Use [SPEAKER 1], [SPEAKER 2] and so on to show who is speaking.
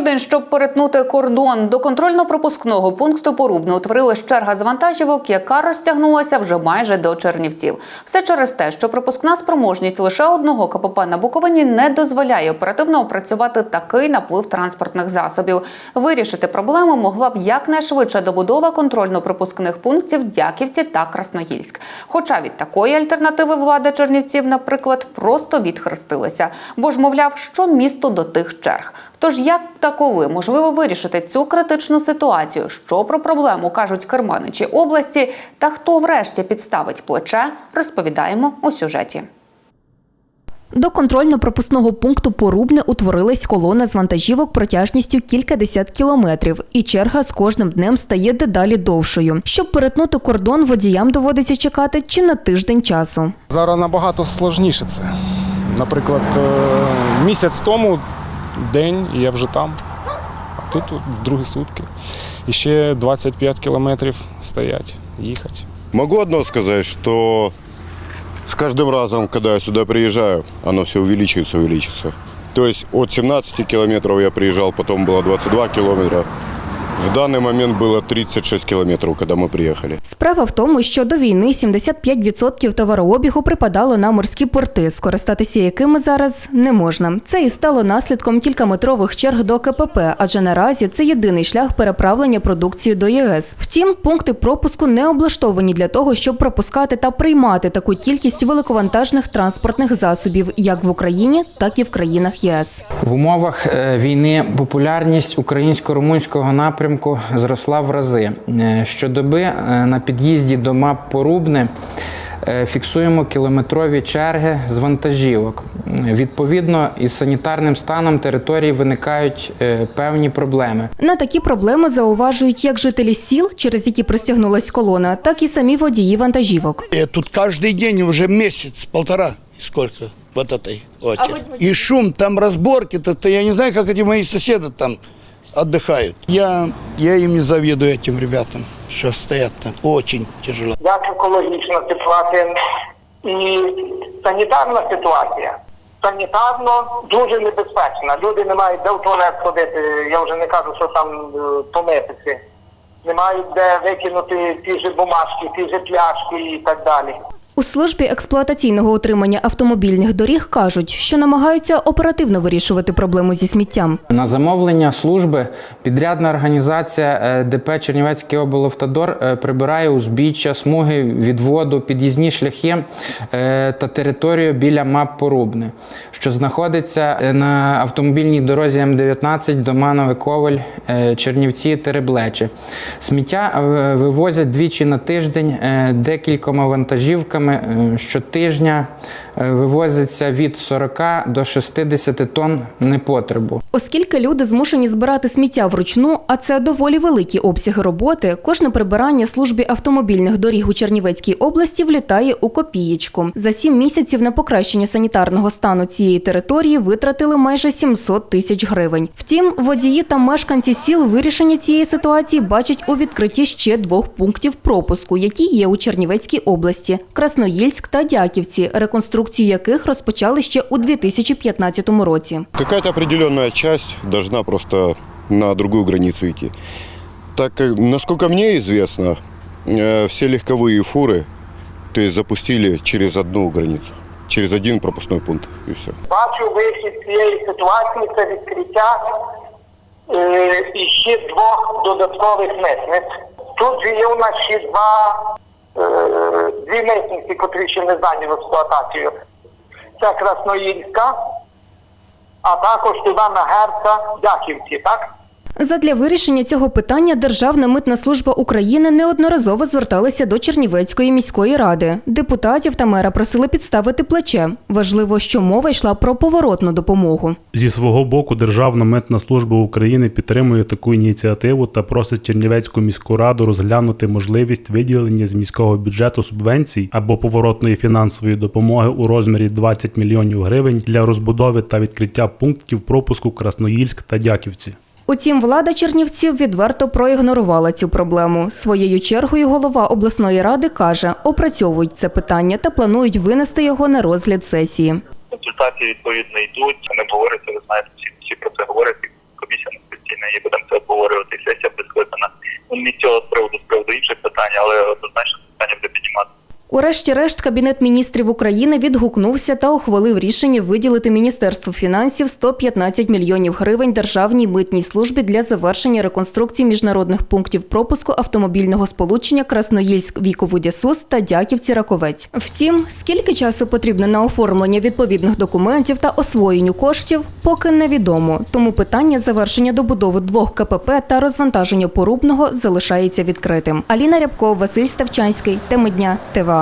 [SPEAKER 1] Тиждень, щоб перетнути кордон до контрольно-пропускного пункту Порубне утворилась черга з вантажівок, яка розтягнулася вже майже до Чернівців. Все через те, що пропускна спроможність лише одного КПП на Буковині не дозволяє оперативно опрацювати такий наплив транспортних засобів. Вирішити проблему могла б якнайшвидше добудова контрольно-пропускних пунктів Дяківці та Красноїльськ. Хоча від такої альтернативи влада Чернівців, наприклад, просто відхрестилася, бо ж мовляв, що місто до тих черг. Тож як та коли можливо вирішити цю критичну ситуацію? Що про проблему кажуть керманичі області, та хто врешті підставить плече, розповідаємо у сюжеті.
[SPEAKER 2] До контрольно-пропускного пункту Порубне утворилась колона з вантажівок протяжністю кількадесят кілометрів, і черга з кожним днем стає дедалі довшою. Щоб перетнути кордон, водіям доводиться чекати чи на тиждень часу.
[SPEAKER 3] Зараз набагато складніше це. Наприклад, е, місяць тому день і я вже там, а тут другі сутки. І ще 25 кілометрів стоять, їхати.
[SPEAKER 4] Могу одно сказать, что с каждым разом, когда я сюда приезжаю, оно все увеличивается, увеличивается. То есть от 17 километров я приезжал, потом было 22 километра. В данный момент было 36 километров, когда мы приехали.
[SPEAKER 2] Справа в тому, що до війни 75% товарообігу припадало на морські порти, скористатися якими зараз не можна. Це і стало наслідком кількаметрових черг до КПП, адже наразі це єдиний шлях переправлення продукції до ЄС. Втім, пункти пропуску не облаштовані для того, щоб пропускати та приймати таку кількість великовантажних транспортних засобів як в Україні, так і в країнах ЄС.
[SPEAKER 5] В умовах е, війни популярність українсько-румунського напрямку зросла в рази. Е, Щодоби е, на під'їзді до МАП Порубне е, фіксуємо кілометрові черги з вантажівок. Е, Відповідно, із санітарним станом території виникають е, певні проблеми.
[SPEAKER 2] На такі проблеми зауважують як жителі сіл, через які простягнулась колона, так і самі водії вантажівок.
[SPEAKER 6] Я тут каждый день уже месяц, полтора, сколько вот этой очереди. И шум, там разборки, то, то я не знаю, как эти мои соседи там отдыхают. Я, я им не завидую этим ребятам, что стоят там. Очень тяжело.
[SPEAKER 7] як екологічна ситуація і санітарна ситуація. Санітарно дуже небезпечна. Люди не мають де в туалет ходити. Я вже не кажу, що там е, помитися. Не мають де викинути ті ж бумажки, ті ж пляшки і так далі.
[SPEAKER 2] У службі експлуатаційного утримання автомобільних доріг кажуть, що намагаються оперативно вирішувати проблему зі сміттям.
[SPEAKER 5] На замовлення служби підрядна організація е, ДП Чернівецький облавтодор е, прибирає узбіччя, смуги відводу, під'їзні шляхи е, та територію біля МАП Порубне, що знаходиться на автомобільній дорозі М19 Доманове Коваль, Чернівці, Тереблечі. Сміття вивозять двічі на тиждень декількома вантажівками. Е, Щотижня е, вивозиться від 40 до 60 тонн непотребу.
[SPEAKER 2] Оскільки люди змушені збирати сміття вручну, а це доволі великі обсяги роботи, кожне прибирання службі автомобільних доріг у Чернівецькій області влітає у копієчку. За сім місяців на покращення санітарного стану цієї території витратили майже 700 тисяч гривень. Втім, водії та мешканці сіл вирішення цієї ситуації бачать у відкритті ще двох пунктів пропуску, які є у Чернівецькій області – Красноїльськ та Дяківці, реконструкцію яких розпочали ще у 2015 році.
[SPEAKER 4] Какая-то определенная часть должна просто на другую границу идти. Так как, насколько мне известно, э, все легковые фуры, то есть запустили через одну границу, через один пропускной пункт и все.
[SPEAKER 7] Бачу вихід з цієї ситуації це відкриття е, і ще двох додаткових митниць. Тут же є у нас ще два е, дві митниці, котрі ще не здані в експлуатацію. Це Красноїльська, а також туди на Герца Дяківці, так?
[SPEAKER 2] Задля вирішення цього питання Державна митна служба України неодноразово зверталася до Чернівецької міської ради. Депутатів та мера просили підставити плече. Важливо, що мова йшла про поворотну допомогу.
[SPEAKER 8] Зі свого боку, Державна митна служба України підтримує таку ініціативу та просить Чернівецьку міську раду розглянути можливість виділення з міського бюджету субвенцій або поворотної фінансової допомоги у розмірі 20 мільйонів гривень для розбудови та відкриття пунктів пропуску Красноїльськ та Дяківці.
[SPEAKER 2] Утім, влада Чернівців відверто проігнорувала цю проблему. Своєю чергою голова обласної ради каже, опрацьовують це питання та планують винести його на розгляд сесії.
[SPEAKER 9] консультації відповідно йдуть. Не говориться, ви знаєте, всі, про це говорять. Комісія на і будемо це обговорювати. Сесія буде скликана. Ну, не цього з приводу, з приводу інших питань, але однозначно це питання буде піднімати.
[SPEAKER 2] Урешті-решт Кабінет міністрів України відгукнувся та ухвалив рішення виділити Міністерству фінансів 115 мільйонів гривень Державній митній службі для завершення реконструкції міжнародних пунктів пропуску автомобільного сполучення Красноїльськ Віковудя-Сус та Дяківці Раковець. Втім, скільки часу потрібно на оформлення відповідних документів та освоєнню коштів, поки невідомо. Тому питання завершення добудови двох КПП та розвантаження порубного залишається відкритим. Аліна Рябко, Василь Ставчанський. Теми дня ТВА.